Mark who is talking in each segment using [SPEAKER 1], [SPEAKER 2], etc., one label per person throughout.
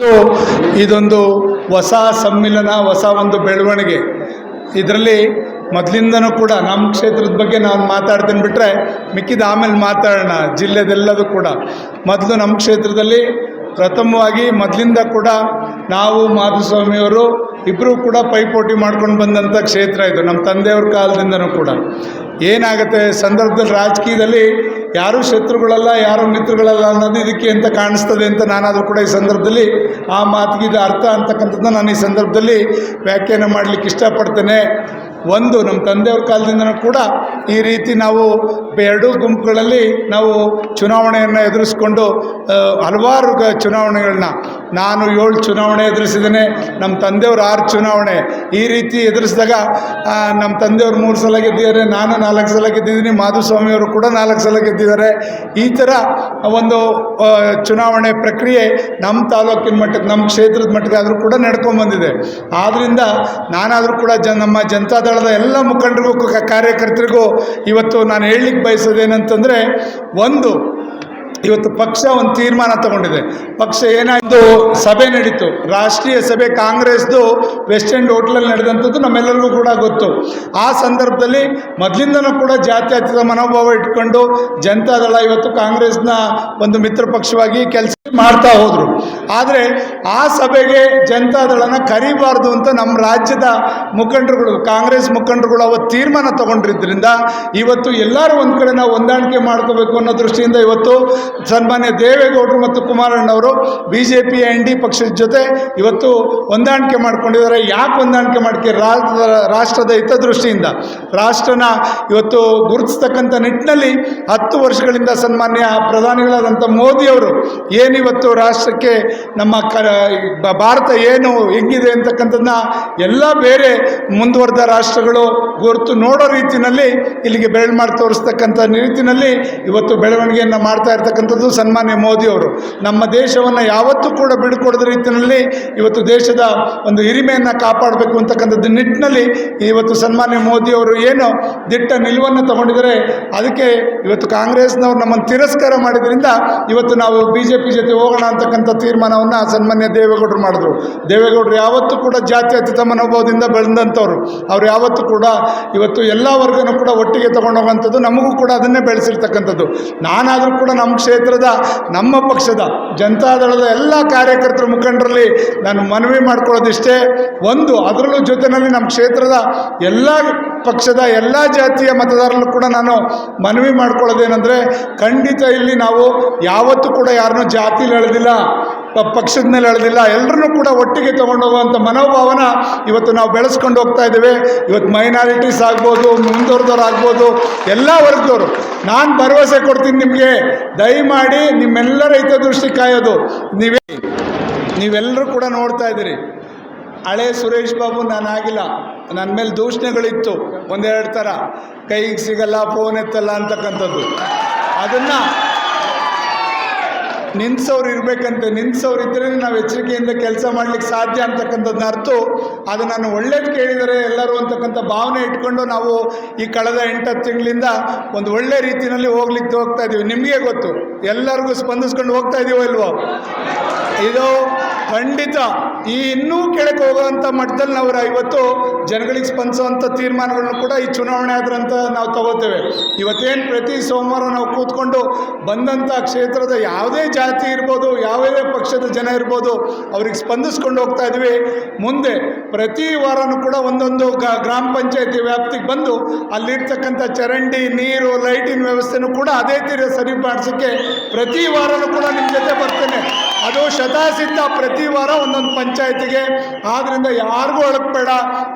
[SPEAKER 1] ಇದು ಇದೊಂದು ಹೊಸ ಸಮ್ಮಿಲನ, ಹೊಸ ಒಂದು ಬೆಳವಣಿಗೆ. ಇದರಲ್ಲಿ ಮೊದಲಿಂದನೂ ಕೂಡ ನಮ್ಮ ಕ್ಷೇತ್ರದ ಬಗ್ಗೆ ನಾನು ಮಾತಾಡ್ತೀನಿ ಬಿಟ್ಟರೆ ಮಿಕ್ಕಿದ ಆಮೇಲೆ ಮಾತಾಡೋಣ, ಜಿಲ್ಲೆದೆಲ್ಲದೂ ಕೂಡ. ಮೊದಲು ನಮ್ಮ ಕ್ಷೇತ್ರದಲ್ಲಿ ಪ್ರಥಮವಾಗಿ ಮೊದಲಿಂದ ಕೂಡ ನಾವು ಮಾಧುಸ್ವಾಮಿಯವರು ಇಬ್ಬರು ಕೂಡ ಪೈಪೋಟಿ ಮಾಡ್ಕೊಂಡು ಬಂದಂಥ ಕ್ಷೇತ್ರ ಇದು, ನಮ್ಮ ತಂದೆಯವ್ರ ಕಾಲದಿಂದನೂ ಕೂಡ. ಏನಾಗುತ್ತೆ? ಸಂದರ್ಭದಲ್ಲಿ ರಾಜಕೀಯದಲ್ಲಿ ಯಾರೂ ಶತ್ರುಗಳಲ್ಲ, ಯಾರೂ ಮಿತ್ರಗಳಲ್ಲ ಅನ್ನೋದು ಇದಕ್ಕೆ ಅಂತ ಕಾಣಿಸ್ತದೆ ಅಂತ ನಾನಾದರೂ ಕೂಡ ಈ ಸಂದರ್ಭದಲ್ಲಿ ಆ ಮಾತಿಗೆ ಇದು ಅರ್ಥ ಅಂತಕ್ಕಂಥದ್ದನ್ನ ನಾನು ಈ ಸಂದರ್ಭದಲ್ಲಿ ವ್ಯಾಖ್ಯಾನ ಮಾಡಲಿಕ್ಕೆ ಇಷ್ಟಪಡ್ತೇನೆ. ಒಂದು, ನಮ್ಮ ತಂದೆಯವ್ರ ಕಾಲದಿಂದನೂ ಕೂಡ ಈ ರೀತಿ ನಾವು ಎರಡೂ ಗುಂಪುಗಳಲ್ಲಿ ನಾವು ಚುನಾವಣೆಯನ್ನು ಎದುರಿಸ್ಕೊಂಡು ಹಲವಾರು ಚುನಾವಣೆಗಳನ್ನ ನಾನು ಏಳು ಚುನಾವಣೆ ಎದುರಿಸಿದ್ದೇನೆ, ನಮ್ಮ ತಂದೆಯವರು ಆರು ಚುನಾವಣೆ. ಈ ರೀತಿ ಎದುರಿಸಿದಾಗ ನಮ್ಮ ತಂದೆಯವರು ಮೂರು ಸಲ ಗೆದ್ದಿದ್ದಾರೆ, ನಾನು ನಾಲ್ಕು ಸಲ ಗೆದ್ದಿದ್ದೀನಿ ಮಾಧುಸ್ವಾಮಿಯವರು ಕೂಡ ನಾಲ್ಕು ಸಲ ಗೆದ್ದಿದ್ದಾರೆ. ಈ ಥರ ಒಂದು ಚುನಾವಣೆ ಪ್ರಕ್ರಿಯೆ ನಮ್ಮ ತಾಲೂಕಿನ ಮಟ್ಟಕ್ಕೆ, ನಮ್ಮ ಕ್ಷೇತ್ರದ ಮಟ್ಟಕ್ಕೆ ಆದರೂ ಕೂಡ ನಡ್ಕೊಂಬಂದಿದೆ ಆದ್ದರಿಂದ ನಾನಾದರೂ ಕೂಡ ಜ, ನಮ್ಮ ಜನತಾದಳದ ಎಲ್ಲ ಮುಖಂಡರಿಗೂ, ಕಾರ್ಯಕರ್ತರಿಗೂ ಇವತ್ತು ನಾನು ಹೇಳಲಿಕ್ಕೆ ಬಯಸೋದೇನಂತಂದರೆ, ಒಂದು, ಇವತ್ತು ಪಕ್ಷ ಒಂದು ತೀರ್ಮಾನ ತಗೊಂಡಿದೆ. ಪಕ್ಷ ಏನಾಯಿತು? ಸಭೆ ನಡೀತು. ರಾಷ್ಟ್ರೀಯ ಸಭೆ ಕಾಂಗ್ರೆಸ್ದು ವೆಸ್ಟ್ ಎಂಡ್ ಹೋಟ್ಲಲ್ಲಿ ನಡೆದಂಥದ್ದು ನಮ್ಮೆಲ್ಲರಿಗೂ ಕೂಡ ಗೊತ್ತು. ಆ ಸಂದರ್ಭದಲ್ಲಿ ಮೊದಲಿಂದನೂ ಕೂಡ ಜಾತ್ಯತೀತ ಮನೋಭಾವ ಇಟ್ಕೊಂಡು ಜನತಾದಳ ಇವತ್ತು ಕಾಂಗ್ರೆಸ್ನ ಒಂದು ಮಿತ್ರ ಪಕ್ಷವಾಗಿ ಕೆಲಸ ಮಾಡ್ತಾ ಹೋದರು. ಆದರೆ ಆ ಸಭೆಗೆ ಜನತಾದಳನ ಕರಿಬಾರ್ದು ಅಂತ ನಮ್ಮ ರಾಜ್ಯದ ಮುಖಂಡರುಗಳು, ಕಾಂಗ್ರೆಸ್ ಮುಖಂಡರುಗಳು ಅವತ್ತು ತೀರ್ಮಾನ ತಗೊಂಡಿದ್ದರಿಂದ ಇವತ್ತು ಎಲ್ಲರೂ ಒಂದು ಕಡೆ ನಾವು ಹೊಂದಾಣಿಕೆ ಮಾಡ್ಕೋಬೇಕು ಅನ್ನೋ ದೃಷ್ಟಿಯಿಂದ ಇವತ್ತು ಸನ್ಮಾನ್ಯ ದೇವೇಗೌಡರು ಮತ್ತು ಕುಮಾರಣ್ಣವರು B J P N D ಪಕ್ಷದ ಜೊತೆ ಇವತ್ತು ಹೊಂದಾಣಿಕೆ ಮಾಡ್ಕೊಂಡಿದ್ದಾರೆ. ಯಾಕೆ ಹೊಂದಾಣಿಕೆ ಮಾಡ್ಕೆ ರಾಷ್ಟ್ರದ ಹಿತದೃಷ್ಟಿಯಿಂದ? ರಾಷ್ಟ್ರನ ಇವತ್ತು ಗುರುತಿಸ್ತಕ್ಕಂಥ ನಿಟ್ಟಿನಲ್ಲಿ ಹತ್ತು ವರ್ಷಗಳಿಂದ ಸನ್ಮಾನ್ಯ ಪ್ರಧಾನಿಗಳಾದಂಥ ಮೋದಿಯವರು ಏನಿವತ್ತು ರಾಷ್ಟ್ರಕ್ಕೆ ನಮ್ಮ ಕ ಭಾರತ ಏನು ಹೆಂಗಿದೆ ಅಂತಕ್ಕಂಥದ್ದನ್ನ ಎಲ್ಲ ಬೇರೆ ಮುಂದುವರೆದ ರಾಷ್ಟ್ರಗಳು ಗುರುತು ನೋಡೋ ರೀತಿಯಲ್ಲಿ ಇಲ್ಲಿಗೆ ಬೆರಳು ಮಾಡಿ ತೋರಿಸ್ತಕ್ಕಂಥ ರೀತಿಯಲ್ಲಿ ಇವತ್ತು ಬೆಳವಣಿಗೆಯನ್ನು ಮಾಡ್ತಾ ಇರ್ತಕ್ಕಂಥದ್ದು ಸನ್ಮಾನ್ಯ ಮೋದಿಯವರು ನಮ್ಮ ದೇಶವನ್ನು ಯಾವತ್ತೂ ಕೂಡ ಬಿಡ್ಕೊಡದ ರೀತಿಯಲ್ಲಿ ಇವತ್ತು ದೇಶದ ಒಂದು ಹಿರಿಮೆಯನ್ನು ಕಾಪಾಡಬೇಕು ಅಂತಕ್ಕಂಥದ್ದು ನಿಟ್ಟಿನಲ್ಲಿ ಇವತ್ತು ಸನ್ಮಾನ್ಯ ಮೋದಿಯವರು ಏನು ದಿಟ್ಟ ನಿಲುವನ್ನು ತಗೊಂಡಿದ್ದಾರೆ, ಅದಕ್ಕೆ ಇವತ್ತು ಕಾಂಗ್ರೆಸ್ನವ್ರು ನಮ್ಮನ್ನು ತಿರಸ್ಕಾರ ಮಾಡಿದ್ರಿಂದ ಇವತ್ತು ನಾವು ಬಿ ಜೆ ಪಿ ಜೊತೆ ಹೋಗೋಣ ಅಂತಕ್ಕಂಥ ತೀರ್ಮಾನವನ್ನು ಸನ್ಮಾನ್ಯ ದೇವೇಗೌಡರು ಮಾಡಿದ್ರು. ದೇವೇಗೌಡರು ಯಾವತ್ತೂ ಕೂಡ ಜಾತ್ಯತೀತ ಮನೋಭಾವದಿಂದ ಬೆಳೆದಂಥವ್ರು. ಅವ್ರು ಯಾವತ್ತೂ ಕೂಡ ಇವತ್ತು ಎಲ್ಲ ವರ್ಗನೂ ಕೂಡ ಒಟ್ಟಿಗೆ ತಗೊಂಡೋಗಂಥದ್ದು ನಮಗೂ ಕೂಡ ಅದನ್ನೇ ಬೆಳೆಸಿರ್ತಕ್ಕಂಥದ್ದು. ನಾನಾದರೂ ಕೂಡ ನಮ್ಮ ಕ್ಷೇತ್ರದ, ನಮ್ಮ ಪಕ್ಷದ ಜನತಾದಳದ ಎಲ್ಲ ಕಾರ್ಯಕರ್ತರ ಮುಖಂಡರಲ್ಲಿ ನಾನು ಮನವಿ ಮಾಡ್ಕೊಳ್ಳೋದಿಷ್ಟೇ. ಒಂದು, ಅದರಲ್ಲೂ ಜೊತೆಯಲ್ಲಿ ನಮ್ಮ ಕ್ಷೇತ್ರದ ಎಲ್ಲ ಪಕ್ಷದ ಎಲ್ಲ ಜಾತಿಯ ಮತದಾರರಲ್ಲೂ ಕೂಡ ನಾನು ಮನವಿ ಮಾಡ್ಕೊಳ್ಳೋದೇನೆಂದರೆ ಖಂಡಿತ ಇಲ್ಲಿ ನಾವು ಯಾವತ್ತೂ ಕೂಡ ಯಾರನ್ನೂ ಜಾತಿಲಿ ಎಳೆದಿಲ್ಲ ಪಕ್ಷದ ಮೇಲೆ ಎಳೆದಿಲ್ಲ ಎಲ್ಲರನ್ನೂ ಕೂಡ ಒಟ್ಟಿಗೆ ತೊಗೊಂಡೋಗುವಂಥ ಮನೋಭಾವನ ಇವತ್ತು ನಾವು ಬೆಳೆಸ್ಕೊಂಡು ಹೋಗ್ತಾ ಇದ್ದೇವೆ. ಇವತ್ತು ಮೈನಾರಿಟೀಸ್ ಆಗ್ಬೋದು, ಮುಂದುವರೆದವ್ರು ಆಗ್ಬೋದು, ಎಲ್ಲ ವರ್ಗದವರು, ನಾನು ಭರವಸೆ ಕೊಡ್ತೀನಿ ನಿಮಗೆ. ದಯಮಾಡಿ ನಿಮ್ಮೆಲ್ಲರ ಹಿತದೃಷ್ಟಿ ಕಾಯೋದು. ನೀವೇ ನೀವೆಲ್ಲರೂ ಕೂಡ ನೋಡ್ತಾ ಇದ್ದೀರಿ. ಹಳೆ ಸುರೇಶ್ ಬಾಬು ನಾನು ಆಗಿಲ್ಲ ನನ್ನ ಮೇಲೆ ದೂಷಣೆಗಳಿತ್ತು. ಒಂದೆರಡು ಥರ. ಕೈಗೆ ಸಿಗಲ್ಲ ಫೋನ್ ಎತ್ತಲ್ಲ ಅಂತಕ್ಕಂಥದ್ದು. ಅದನ್ನು ನಿನ್ಸೋರು ಇರಬೇಕಂತೆ. ನಿನ್ಸೋರು ಇದ್ದರೆ ನಾವು ಎಚ್ಚರಿಕೆಯಿಂದ ಕೆಲಸ ಮಾಡ್ಲಿಕ್ಕೆ ಸಾಧ್ಯ ಅಂತಕ್ಕಂಥದ್ದನ್ನ ಅರ್ಥ ಅದು ನಾನು ಒಳ್ಳೇದು ಕೇಳಿದರೆ ಎಲ್ಲರೂ ಅಂತಕ್ಕಂಥ ಭಾವನೆ ಇಟ್ಕೊಂಡು ನಾವು ಈ ಕಳೆದ ಎಂಟತ್ತು ತಿಂಗಳಿಂದ ಒಂದು ಒಳ್ಳೆ ರೀತಿಯಲ್ಲಿ ಹೋಗ್ಲಿಕ್ಕೆ ಹೋಗ್ತಾ ಇದ್ದೀವಿ ನಿಮಗೆ ಗೊತ್ತು. ಎಲ್ಲರಿಗೂ ಸ್ಪಂದಿಸ್ಕೊಂಡು ಹೋಗ್ತಾ ಇದೀವೋ ಇಲ್ವೋ? ಇದು ಖಂಡಿತ. ಈ ಇನ್ನೂ ಕೆಳಕ್ಕೆ ಹೋಗುವಂಥ ಮಟ್ಟದಲ್ಲಿ ನಾವು ಇವತ್ತು ಜನಗಳಿಗೆ ಸ್ಪಂದಿಸುವಂಥ ತೀರ್ಮಾನಗಳನ್ನು ಕೂಡ ಈ ಚುನಾವಣೆ ಆದ್ರಂತ ನಾವು ತಗೋತೇವೆ. ಇವತ್ತೇನು ಪ್ರತಿ ಸೋಮವಾರ ನಾವು ಕೂತ್ಕೊಂಡು ಬಂದಂಥ ಕ್ಷೇತ್ರದ ಯಾವುದೇ ಜಾತಿ ಇರ್ಬೋದು, ಯಾವುದೇ ಪಕ್ಷದ ಜನ ಇರ್ಬೋದು, ಅವ್ರಿಗೆ ಸ್ಪಂದಿಸ್ಕೊಂಡು ಹೋಗ್ತಾ ಇದ್ವಿ. ಮುಂದೆ ಪ್ರತಿ ವಾರನೂ ಕೂಡ ಒಂದೊಂದು ಗ್ರಾಮ ಪಂಚಾಯತಿ ವ್ಯಾಪ್ತಿಗೆ ಬಂದು ಅಲ್ಲಿರ್ತಕ್ಕಂಥ ಚರಂಡಿ, ನೀರು, ಲೈಟಿನ ವ್ಯವಸ್ಥೆನೂ ಕೂಡ ಅದೇ ತೀರ ಸರಿಪಡಿಸೋಕ್ಕೆ ಪ್ರತಿ ವಾರನೂ ಕೂಡ ನಿಮ್ಮ ಜೊತೆ ಬರ್ತೇನೆ. ಅದು ಶತಾಸಿದ್ಧ ಪ್ರತಿ ವಾರ ಒಂದೊಂದು ಪಂಚಾಯತಿಗೆ. ಆದ್ದರಿಂದ ಯಾರಿಗೂ ಅಳಕ್ಬೇಡ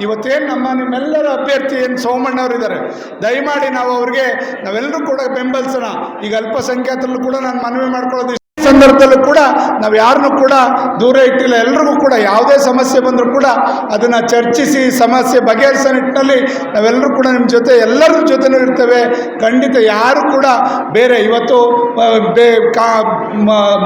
[SPEAKER 1] ಇವತ್ತೇನು ನಮ್ಮ ನಿಮ್ಮೆಲ್ಲರ ಅಭ್ಯರ್ಥಿ ಏನು ಸೋಮಣ್ಣವ್ರು ಇದ್ದಾರೆ ದಯಮಾಡಿ ನಾವು ಅವ್ರಿಗೆ ನಾವೆಲ್ಲರೂ ಕೂಡ ಬೆಂಬಲಿಸೋಣ. ಈಗ ಅಲ್ಪಸಂಖ್ಯಾತರಲ್ಲೂ ಕೂಡ ನಾನು ಮನವಿ ಮಾಡ್ಕೊಳ್ಳೋದು ಸಂದರ್ಭದಲ್ಲೂ ಕೂಡ ನಾವು ಯಾರನ್ನು ಕೂಡ ದೂರ ಇಟ್ಟಿಲ್ಲ. ಎಲ್ರಿಗೂ ಕೂಡ ಯಾವುದೇ ಸಮಸ್ಯೆ ಬಂದರೂ ಕೂಡ ಅದನ್ನು ಚರ್ಚಿಸಿ, ಸಮಸ್ಯೆ ಬಗೆಹರಿಸೋ ನಿಟ್ಟಿನಲ್ಲಿ ನಾವೆಲ್ಲರೂ ಕೂಡ ನಿಮ್ಮ ಜೊತೆ, ಎಲ್ಲರ ಜೊತೆನೂ ಇರ್ತೇವೆ. ಖಂಡಿತ ಯಾರು ಕೂಡ ಬೇರೆ ಇವತ್ತು ಬೇ, ಕಾ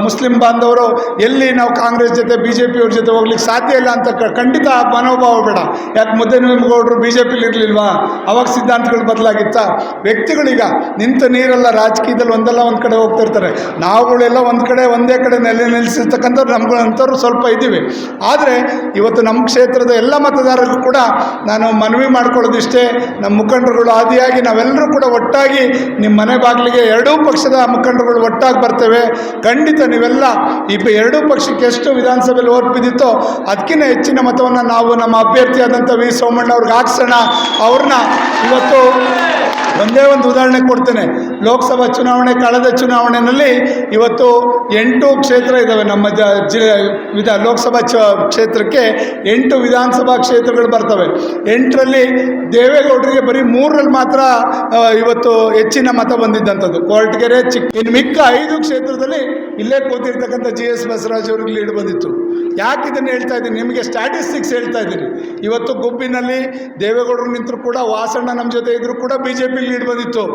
[SPEAKER 1] ಮುಸ್ಲಿಂ ಬಾಂಧವರು ಎಲ್ಲಿ ನಾವು ಕಾಂಗ್ರೆಸ್ ಜೊತೆ ಬಿ ಜೆ ಪಿಯವ್ರ ಜೊತೆ ಹೋಗ್ಲಿಕ್ಕೆ ಸಾಧ್ಯ ಇಲ್ಲ ಅಂತ ಖಂಡಿತ ಆ ಮನೋಭಾವ ಬೇಡ ಯಾಕೆ ಮುದ್ದೆ ಮುದ್ದೆನಗೌಡರು ಬಿ ಜೆ ಪಿಲಿ ಇರಲಿಲ್ವಾ? ಅವಾಗ ಸಿದ್ಧಾಂತಗಳು ಬದಲಾಗಿತ್ತಾ? ವ್ಯಕ್ತಿಗಳೀಗ ನಿಂತ ನೀರೆಲ್ಲ ರಾಜಕೀಯದಲ್ಲಿ ಒಂದಲ್ಲ ಒಂದು ಕಡೆ ಹೋಗ್ತಿರ್ತಾರೆ ನಾವುಗಳೆಲ್ಲ ಒಂದು ಕಡೆ ಒಂದೇ ಕಡೆ ನೆಲೆ ನಿಲ್ಲಿಸಿರ್ತಕ್ಕಂಥವ್ರು ನಮ್ಗಳಂಥವ್ರು ಸ್ವಲ್ಪ ಇದ್ದೀವಿ. ಆದರೆ ಇವತ್ತು ನಮ್ಮ ಕ್ಷೇತ್ರದ ಎಲ್ಲ ಮತದಾರರಿಗೂ ಕೂಡ ನಾನು ಮನವಿ ಮಾಡ್ಕೊಳ್ಳೋದಿಷ್ಟೇ, ನಮ್ಮ ಮುಖಂಡರುಗಳು ಆದಿಯಾಗಿ ನಾವೆಲ್ಲರೂ ಕೂಡ ಒಟ್ಟಾಗಿ ನಿಮ್ಮ ಮನೆ ಬಾಗಿಲಿಗೆ ಎರಡೂ ಪಕ್ಷದ ಮುಖಂಡರುಗಳು ಒಟ್ಟಾಗಿ ಬರ್ತೇವೆ. ಖಂಡಿತ ನೀವೆಲ್ಲ ಈ ಎರಡೂ ಪಕ್ಷಕ್ಕೆ ಎಷ್ಟು ವಿಧಾನಸಭೆಯಲ್ಲಿ ಓಟ್ ಬಿದ್ದಿತ್ತೋ ಅದಕ್ಕಿಂತ ಹೆಚ್ಚಿನ ಮತವನ್ನು ನಾವು ನಮ್ಮ ಅಭ್ಯರ್ಥಿಯಾದಂಥ ವಿ ಸೋಮಣ್ಣ ಅವ್ರಿಗೆ ಹಾಕ್ಸೋಣ. ಅವ್ರನ್ನ ಇವತ್ತು ಒಂದೇ ಒಂದು ಉದಾಹರಣೆ ಕೊಡ್ತೇನೆ. ಲೋಕಸಭಾ ಚುನಾವಣೆ, ಕಳೆದ ಚುನಾವಣೆಯಲ್ಲಿ ಇವತ್ತು ಎಂಟು ಕ್ಷೇತ್ರ ಇದ್ದಾವೆ ನಮ್ಮ ಜ, ಜಿಲ್ಲೆ, ವಿಧ, ಲೋಕಸಭಾ ಚ, ಕ್ಷೇತ್ರಕ್ಕೆ ಎಂಟು ವಿಧಾನಸಭಾ ಕ್ಷೇತ್ರಗಳು ಬರ್ತವೆ. ಎಂಟರಲ್ಲಿ ದೇವೇಗೌಡರಿಗೆ ಬರೀ ಮೂರರಲ್ಲಿ ಮಾತ್ರ ಇವತ್ತು ಹೆಚ್ಚಿನ ಮತ ಬಂದಿದ್ದಂಥದ್ದು. ಕೊರಟಗೆರೆ, ಚಿಕ್ಕ, ಇನ್ನು ಮಿಕ್ಕ ಐದು ಕ್ಷೇತ್ರದಲ್ಲಿ ಇಲ್ಲೇ ಕೂತಿರ್ತಕ್ಕಂಥ ಜಿ ಎಸ್ ಬಸವರಾಜ್ ಅವ್ರಿಗೆ ಲೀಡ್ ಬಂದಿತ್ತು. ಯಾಕೆ ಇದನ್ನು ಹೇಳ್ತಾ ಇದ್ದೀನಿ? ನಿಮಗೆ ಸ್ಟ್ಯಾಟಿಸ್ಟಿಕ್ಸ್ ಹೇಳ್ತಾ ಇದ್ದೀನಿ. ಇವತ್ತು ಗುಬ್ಬಿನಲ್ಲಿ ದೇವೇಗೌಡರು ನಿಂತರೂ ಕೂಡ, ವಾಸಣ್ಣ ನಮ್ಮ ಜೊತೆ ಇದ್ದರೂ ಕೂಡ ಬಿ ಜೆ ಪಿ ಲೀಡ್ ಬಂದಿತ್ತು.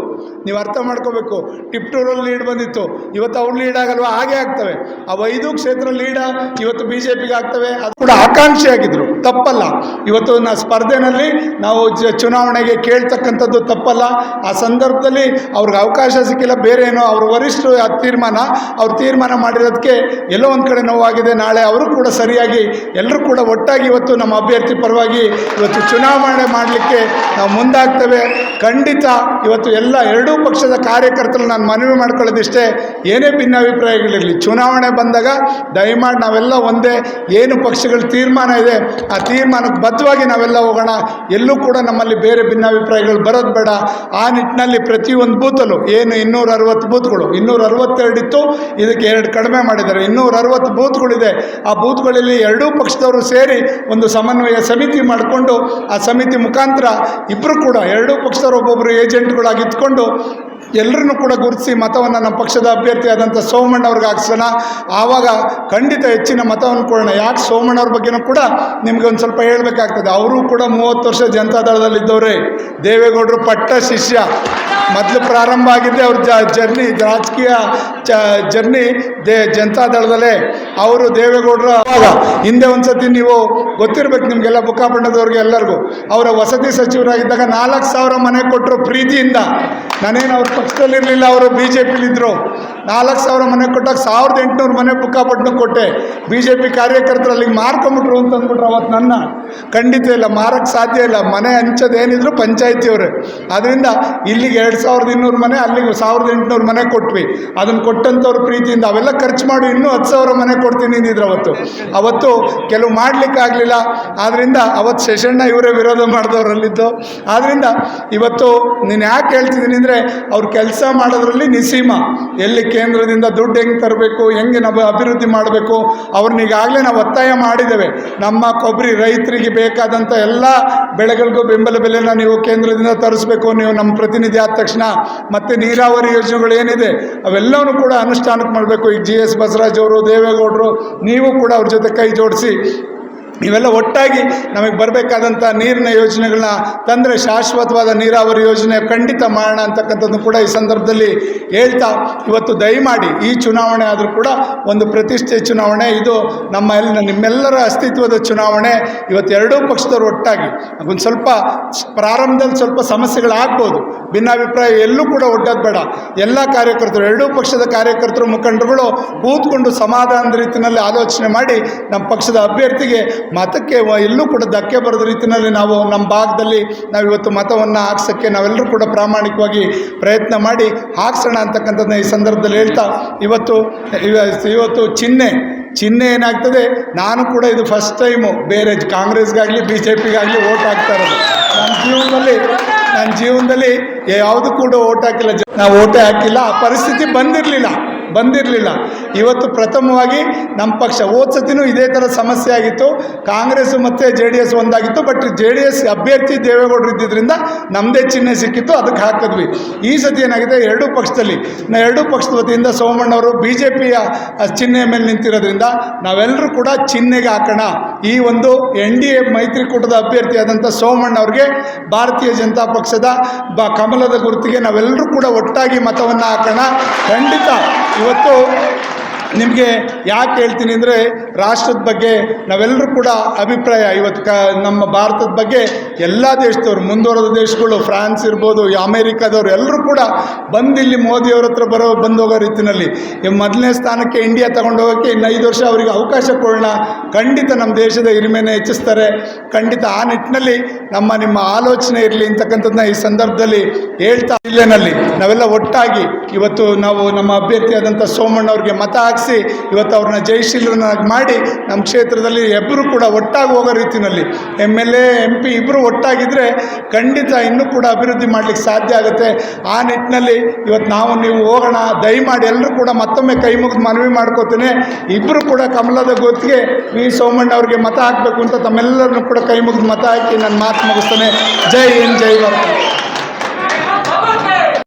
[SPEAKER 1] ನೀವು ಅರ್ಥ ಮಾಡ್ಕೋಬೇಕು. ಟಿಪ್ಟೂರಲ್ಲಿ ಲೀಡ್ ಬಂದಿತ್ತು. ಇವತ್ತು ಅವ್ರು ಲೀಡ್ ಆಗಲ್ವಾ? ಹಾಗೆ ಆಗ್ತವೆ. ಆ ಐದು ಕ್ಷೇತ್ರ ಲೀಡ ಇವತ್ತು ಬಿ ಜೆ ಪಿಗೆ ಆಗ್ತವೆ. ಅದು ಕೂಡ ಆಕಾಂಕ್ಷಿ ಆಗಿದ್ರು. ತಪ್ಪಲ್ಲ. ಇವತ್ತು ನಾ ಸ್ಪರ್ಧೆನಲ್ಲಿ ನಾವು ಚುನಾವಣೆಗೆ ಕೇಳ್ತಕ್ಕಂಥದ್ದು ತಪ್ಪಲ್ಲ. ಆ ಸಂದರ್ಭದಲ್ಲಿ ಅವ್ರಿಗೆ ಅವಕಾಶ ಸಿಕ್ಕಿಲ್ಲ. ಬೇರೆ ಏನೋ ಅವ್ರ ವರಿಷ್ಠರು ಆ ತೀರ್ಮಾನ, ಅವ್ರು ತೀರ್ಮಾನ ಮಾಡಿರೋದಕ್ಕೆ ಎಲ್ಲೋ ಒಂದು ಕಡೆ ನೋವಾಗಿದೆ. ನಾಳೆ ಅವರು ಕೂಡ ಸರಿಯಾಗಿ ಎಲ್ಲರೂ ಕೂಡ ಒಟ್ಟಾಗಿ ಇವತ್ತು ನಮ್ಮ ಅಭ್ಯರ್ಥಿ ಪರವಾಗಿ ಇವತ್ತು ಚುನಾವಣೆ ಮಾಡಲಿಕ್ಕೆ ನಾವು ಮುಂದಾಗ್ತೇವೆ. ಖಂಡಿತ ಇವತ್ತು ಎಲ್ಲ ಎರಡೂ ಪಕ್ಷದ ಕಾರ್ಯಕರ್ತರು ನಾನು ಮನವಿ ಮಾಡ್ಕೊಳ್ಳೋದಿಷ್ಟೇ, ಏನೇ ಭಿನ್ನಾಭಿಪ್ರಾಯಗಳಿರಲಿ, ಚುನಾವಣೆ ಬಂದಾಗ ದಯಮಾಡಿ ನಾವೆಲ್ಲ ಒಂದೇ, ಏನು ಪಕ್ಷಗಳ ತೀರ್ಮಾನ ಇದೆ, ಆ ತೀರ್ಮಾನಕ್ಕೆ ಬದ್ಧವಾಗಿ ನಾವೆಲ್ಲ ಹೋಗೋಣ. ಎಲ್ಲೂ ಕೂಡ ನಮ್ಮಲ್ಲಿ ಬೇರೆ ಭಿನ್ನಾಭಿಪ್ರಾಯಗಳು ಬರೋದು ಬೇಡ. ಆ ನಿಟ್ಟಿನಲ್ಲಿ ಪ್ರತಿಯೊಂದು ಬೂತಲ್ಲೂ, ಏನು ಇನ್ನೂರ ಅರವತ್ತು ಬೂತ್ಗಳು ಇನ್ನೂರ ಅರವತ್ತೆರಡು ಇತ್ತು, ಇದಕ್ಕೆ ಎರಡು ಕಡಿಮೆ ಮಾಡಿದ್ದಾರೆ. ಇನ್ನೂರ ಅರವತ್ತು ಬೂತ್ಗಳಿದೆ. ಆ ಬೂತ್ಗಳಲ್ಲಿ ಎರಡೂ ಪಕ್ಷದವರು ಸೇರಿ ಒಂದು ಸಮನ್ವಯ ಸಮಿತಿ ಮಾಡಿಕೊಂಡು, ಆ ಸಮಿತಿ ಮುಖಾಂತರ ಇಬ್ಬರು ಕೂಡ, ಎರಡೂ ಪಕ್ಷದವರು ಒಬ್ಬೊಬ್ಬರು ಏಜೆಂಟ್ಗಳಾಗಿ ಇದ್ಕೊಂಡು ಎಲ್ಲರನ್ನೂ ಕೂಡ ಗುರುತಿಸಿ ಮತವನ್ನು ನಮ್ಮ ಪಕ್ಷದ ಅಭ್ಯರ್ಥಿ ಆದಂಥ ಸೋಮಣ್ಣ ಅವ್ರಿಗೆ ಹಾಕ್ಸೋಣ. ಆವಾಗ ಖಂಡಿತ ಹೆಚ್ಚಿನ ಮತವನ್ನು ಕೊಡೋಣ. ಯಾಕೆ ಸೋಮಣ್ಣ ಅವ್ರ ಬಗ್ಗೆನೂ ಕೂಡ ನಿಮಗೆ ಒಂದು ಸ್ವಲ್ಪ ಹೇಳಬೇಕಾಗ್ತದೆ. ಅವರು ಕೂಡ ಮೂವತ್ತು ವರ್ಷ ಜನತಾದಳದಲ್ಲಿದ್ದವರೇ ದೇವೇಗೌಡರು ಪಟ್ಟ ಶಿಷ್ಯ. ಮೊದಲು ಪ್ರಾರಂಭ ಆಗಿದ್ದೆ ಅವ್ರ ಜರ್ನಿ, ರಾಜಕೀಯ ಜರ್ನಿ ದೇ ಜನತಾದಳದಲ್ಲೇ ಅವರು ದೇವೇಗೌಡರ ಅವಾಗ, ಹಿಂದೆ ಒಂದ್ಸತಿ ನೀವು ಗೊತ್ತಿರ್ಬೇಕು ನಿಮಗೆಲ್ಲ ಬುಕ್ಕಾಪಣ್ಣದವ್ರಿಗೆ ಎಲ್ಲರಿಗೂ. ಅವರ ವಸತಿ ಸಚಿವರಾಗಿದ್ದಾಗ ನಾಲ್ಕು ಸಾವಿರ ಮನೆ ಕೊಟ್ಟರು ಪ್ರೀತಿಯಿಂದ. ನಾನೇನು ಅವ್ರ ಪಕ್ಷದಲ್ಲಿರಲಿಲ್ಲ, ಅವರು ಬಿ ಜೆ ಪಿಲಿದ್ದರು ನಾಲ್ಕು ಸಾವಿರ ಮನೆ ಕೊಟ್ಟಾಗ ಸಾವಿರದ ಎಂಟುನೂರು ಮನೆ ಬುಕ್ಕಾಪಟ್ಟಣ ಕೊಟ್ಟೆ. ಬಿ ಜೆ ಪಿ ಕಾರ್ಯಕರ್ತರು ಅಲ್ಲಿಗೆ ಮಾರ್ಕೊಂಬಿಟ್ರು ಅಂತ ಅಂದ್ಬಿಟ್ರು ಅವತ್ತು ನನ್ನ. ಖಂಡಿತ ಇಲ್ಲ ಮಾರಕ್ಕೆ ಸಾಧ್ಯ ಇಲ್ಲ. ಮನೆ ಹಂಚೋದೇನಿದ್ರು ಪಂಚಾಯತಿಯವರೇ. ಅದರಿಂದ ಇಲ್ಲಿಗೆ ಎರಡು ಸಾವಿರದ ಇನ್ನೂರು ಮನೆ, ಅಲ್ಲಿಗೆ ಸಾವಿರದ ಎಂಟುನೂರು ಮನೆ ಕೊಟ್ವಿ. ಅದನ್ನು ಕೊಟ್ಟಂಥವ್ರ ಪ್ರೀತಿಯಿಂದ ಅವೆಲ್ಲ ಖರ್ಚು ಮಾಡಿ ಇನ್ನೂ ಹತ್ತು ಸಾವಿರ ಮನೆ ಕೊಡ್ತೀನಿ ಅಂದಿದ್ರು ಅವತ್ತು. ಅವತ್ತು ಕೆಲವು ಮಾಡಲಿಕ್ಕಾಗಲಿಲ್ಲ ಆದ್ದರಿಂದ ಅವತ್ತು ಶೇಷಣ್ಣ ಇವರೇ ವಿರೋಧ ಮಾಡಿದವರಲ್ಲಿದ್ದು. ಆದ್ದರಿಂದ ಇವತ್ತು ನೀನು ಯಾಕೆ ಹೇಳ್ತಿದ್ದೀನಿ ಅಂದರೆ, ಅವ್ರು ಕೆಲಸ ಮಾಡೋದ್ರಲ್ಲಿ ನಿಸೀಮ. ಎಲ್ಲಿ ಕೇಂದ್ರದಿಂದ ದುಡ್ಡು ಹೆಂಗೆ ತರಬೇಕು, ಹೆಂಗೆ ನಾವು ಅಭಿವೃದ್ಧಿ ಮಾಡಬೇಕು ಅವ್ರನ್ನ ಈಗಾಗಲೇ ನಾವು ಒತ್ತಾಯ ಮಾಡಿದ್ದೇವೆ. ನಮ್ಮ ಕೊಬ್ಬರಿ ರೈತರಿಗೆ ಬೇಕಾದಂಥ ಎಲ್ಲ ಬೆಳೆಗಳಿಗೂ ಬೆಂಬಲ ಬೆಲೆನ ನೀವು ಕೇಂದ್ರದಿಂದ ತರಿಸ್ಬೇಕು ನೀವು ನಮ್ಮ ಪ್ರತಿನಿಧಿ ಆದ ತಕ್ಷಣ ಮತ್ತು ನೀರಾವರಿ ಯೋಜನೆಗಳು ಏನಿದೆ, ಅವೆಲ್ಲವನ್ನೂ ಕೂಡ ಅನುಷ್ಠಾನಕ್ಕೆ ಮಾಡಬೇಕು. ಈಗ ಜಿ ಎಸ್ ಬಸವರಾಜ್ ಅವರು, ದೇವೇಗೌಡರು, ನೀವು ಕೂಡ ಅವ್ರ ಜೊತೆ ಕೈ ಜೋಡಿಸಿ ಇವೆಲ್ಲ ಒಟ್ಟಾಗಿ ನಮಗೆ ಬರಬೇಕಾದಂಥ ನೀರಿನ ಯೋಜನೆಗಳನ್ನ ತಂದರೆ ಶಾಶ್ವತವಾದ ನೀರಾವರಿ ಯೋಜನೆ ಖಂಡಿತ ಮಾಡೋಣ ಅಂತಕ್ಕಂಥದ್ದು ಕೂಡ ಈ ಸಂದರ್ಭದಲ್ಲಿ ಹೇಳ್ತಾ, ಇವತ್ತು ದಯಮಾಡಿ ಈ ಚುನಾವಣೆ ಆದರೂ ಕೂಡ ಒಂದು ಪ್ರತಿಷ್ಠೆ ಚುನಾವಣೆ, ಇದು ನಮ್ಮ ಎಲ್ಲ ನಿಮ್ಮೆಲ್ಲರ ಅಸ್ತಿತ್ವದ ಚುನಾವಣೆ. ಇವತ್ತು ಎರಡೂ ಪಕ್ಷದವರು ಒಟ್ಟಾಗಿ ಒಂದು ಸ್ವಲ್ಪ ಪ್ರಾರಂಭದಲ್ಲಿ ಸ್ವಲ್ಪ ಸಮಸ್ಯೆಗಳಾಗ್ಬೋದು ಭಿನ್ನಾಭಿಪ್ರಾಯ ಎಲ್ಲೂ ಕೂಡ ಒಡ್ಡೋದು ಬೇಡ ಎಲ್ಲ ಕಾರ್ಯಕರ್ತರು, ಎರಡೂ ಪಕ್ಷದ ಕಾರ್ಯಕರ್ತರು, ಮುಖಂಡರುಗಳು ಕೂತ್ಕೊಂಡು ಸಮಾಧಾನದ ರೀತಿಯಲ್ಲಿ ಆಲೋಚನೆ ಮಾಡಿ ನಮ್ಮ ಪಕ್ಷದ ಅಭ್ಯರ್ಥಿಗೆ ಮತಕ್ಕೆ ಎಲ್ಲೂ ಕೂಡ ಧಕ್ಕೆ ಬರದ ರೀತಿಯಲ್ಲಿ ನಾವು ನಮ್ಮ ಭಾಗದಲ್ಲಿ ನಾವು ಇವತ್ತು ಮತವನ್ನು ಹಾಕ್ಸೋಕ್ಕೆ ನಾವೆಲ್ಲರೂ ಕೂಡ ಪ್ರಾಮಾಣಿಕವಾಗಿ ಪ್ರಯತ್ನ ಮಾಡಿ ಹಾಕ್ಸೋಣ ಅಂತಕ್ಕಂಥದ್ದನ್ನ ಈ ಸಂದರ್ಭದಲ್ಲಿ ಹೇಳ್ತಾ ಇವತ್ತು ಇವ- ಇವತ್ತು ಚಿಹ್ನೆ ಚಿಹ್ನೆ ಏನಾಗ್ತದೆ? ನಾನು ಕೂಡ ಇದು ಫಸ್ಟ್ ಟೈಮು ಬೇರೆ ಕಾಂಗ್ರೆಸ್ಗಾಗಲಿ ಬಿ ಜೆ ಪಿಗಾಗಲಿ ಓಟ್ ಹಾಕ್ತಾ ಇರೋದು. ನನ್ನ ಜೀವನದಲ್ಲಿ ನನ್ನ ಜೀವನದಲ್ಲಿ ಯಾವುದು ಕೂಡ ಓಟ್ ಹಾಕಿಲ್ಲ. ನಾವು ಓಟೇ ಹಾಕಿಲ್ಲ. ಆ ಪರಿಸ್ಥಿತಿ ಬಂದಿರಲಿಲ್ಲ. ಬಂದಿರಲಿಲ್ಲ. ಇವತ್ತು ಪ್ರಥಮವಾಗಿ ನಮ್ಮ ಪಕ್ಷ ಸತಿನೂ ಇದೇ ಥರ ಸಮಸ್ಯೆ ಆಗಿತ್ತು. ಕಾಂಗ್ರೆಸ್ ಮತ್ತು ಜೆ ಡಿ ಎಸ್ ಒಂದಾಗಿತ್ತು. ಬಟ್ ಜೆ ಡಿ ಎಸ್ ಅಭ್ಯರ್ಥಿ ದೇವೇಗೌಡರು ಇದ್ದಿದ್ದರಿಂದ ನಮ್ಮದೇ ಚಿಹ್ನೆ ಸಿಕ್ಕಿತ್ತು. ಅದಕ್ಕೆ ಹಾಕಿದ್ವಿ. ಈ ಸತಿ ಏನಾಗಿದೆ? ಎರಡೂ ಪಕ್ಷದಲ್ಲಿ, ನಾ ಎರಡೂ ಪಕ್ಷದ ವತಿಯಿಂದ ಸೋಮಣ್ಣವರು ಬಿ ಜೆ ಪಿಯ ಚಿಹ್ನೆ ಮೇಲೆ ನಿಂತಿರೋದ್ರಿಂದ ನಾವೆಲ್ಲರೂ ಕೂಡ ಚಿಹ್ನೆಗೆ ಹಾಕೋಣ. ಈ ಒಂದು ಎನ್ ಡಿ ಎ ಮೈತ್ರಿಕೂಟದ ಅಭ್ಯರ್ಥಿಯಾದಂಥ ಸೋಮಣ್ಣ ಅವ್ರಿಗೆ ಭಾರತೀಯ ಜನತಾ ಪಕ್ಷದ ಬ ಕಮಲದ ಗುರುತಿಗೆ ನಾವೆಲ್ಲರೂ ಕೂಡ ಒಟ್ಟಾಗಿ ಮತವನ್ನು ಹಾಕೋಣ. ಖಂಡಿತ. ಇವತ್ತು ನಿಮಗೆ ಯಾಕೆ ಹೇಳ್ತೀನಿ ಅಂದರೆ ರಾಷ್ಟ್ರದ ಬಗ್ಗೆ ನಾವೆಲ್ಲರೂ ಕೂಡ ಅಭಿಪ್ರಾಯ. ಇವತ್ತು ಕ, ನಮ್ಮ ಭಾರತದ ಬಗ್ಗೆ ಎಲ್ಲ ದೇಶದವ್ರು, ಮುಂದುವರೆದ ದೇಶಗಳು, ಫ್ರಾನ್ಸ್ ಇರ್ಬೋದು, ಅಮೇರಿಕಾದವರು ಎಲ್ಲರೂ ಕೂಡ ಬಂದು ಇಲ್ಲಿ ಮೋದಿಯವ್ರ ಹತ್ರ ಬರೋ ಬಂದೋಗೋ ರೀತಿಯಲ್ಲಿ ಈ ಮೊದಲನೇ ಸ್ಥಾನಕ್ಕೆ ಇಂಡಿಯಾ ತಗೊಂಡು ಹೋಗೋಕ್ಕೆ ಇನ್ನು ಐದು ವರ್ಷ ಅವರಿಗೆ ಅವಕಾಶ ಕೊಡೋಣ. ಖಂಡಿತ ನಮ್ಮ ದೇಶದ ಹಿರಿಮೆಯನ್ನು ಹೆಚ್ಚಿಸ್ತಾರೆ. ಖಂಡಿತ ಆ ನಿಟ್ಟಿನಲ್ಲಿ ನಮ್ಮ, ನಿಮ್ಮ ಆಲೋಚನೆ ಇರಲಿ ಅಂತಕ್ಕಂಥದ್ದನ್ನ ಈ ಸಂದರ್ಭದಲ್ಲಿ ಹೇಳ್ತಾ ಜಿಲ್ಲೆನಲ್ಲಿ ನಾವೆಲ್ಲ ಒಟ್ಟಾಗಿ ಇವತ್ತು ನಾವು ನಮ್ಮ ಅಭ್ಯರ್ಥಿಯಾದಂಥ ಸೋಮಣ್ಣ ಅವ್ರಿಗೆ ಮತ ಹಾಕಿಸಿ ಇವತ್ತು ಅವ್ರನ್ನ ಜಯಶೀಲರನ್ನಾಗಿ ಮಾಡಿ ನಮ್ಮ ಕ್ಷೇತ್ರದಲ್ಲಿ ಇಬ್ಬರು ಕೂಡ ಒಟ್ಟಾಗಿ ಹೋಗೋ ರೀತಿಯಲ್ಲಿ M L A M P ಇಬ್ಬರು ಒಟ್ಟಾಗಿದ್ದರೆ ಖಂಡಿತ ಇನ್ನೂ ಕೂಡ ಅಭಿವೃದ್ಧಿ ಮಾಡಲಿಕ್ಕೆ ಸಾಧ್ಯ ಆಗುತ್ತೆ. ಆ ನಿಟ್ಟಿನಲ್ಲಿ ಇವತ್ತು ನಾವು, ನೀವು ಹೋಗೋಣ, ದಯಮಾಡಿ ಎಲ್ಲರೂ ಕೂಡ ಮತ್ತೊಮ್ಮೆ ಕೈ ಮುಗಿದು ಮನವಿ ಮಾಡ್ಕೋತೇನೆ. ಇಬ್ಬರು ಕೂಡ ಕಮಲದ ಗೊತ್ತಿಗೆ ವಿ ಸೋಮಣ್ಣ ಅವರಿಗೆ ಮತ ಹಾಕಬೇಕು ಅಂತ ತಮ್ಮೆಲ್ಲರನ್ನು ಕೂಡ ಕೈ ಮುಗಿದು ಮತ ಹಾಕಿ ನಾನು ಮಾತು ಮುಗಿಸ್ತೇನೆ. ಜೈ ಹಿಂದ್, ಜೈ ಭಾರತ.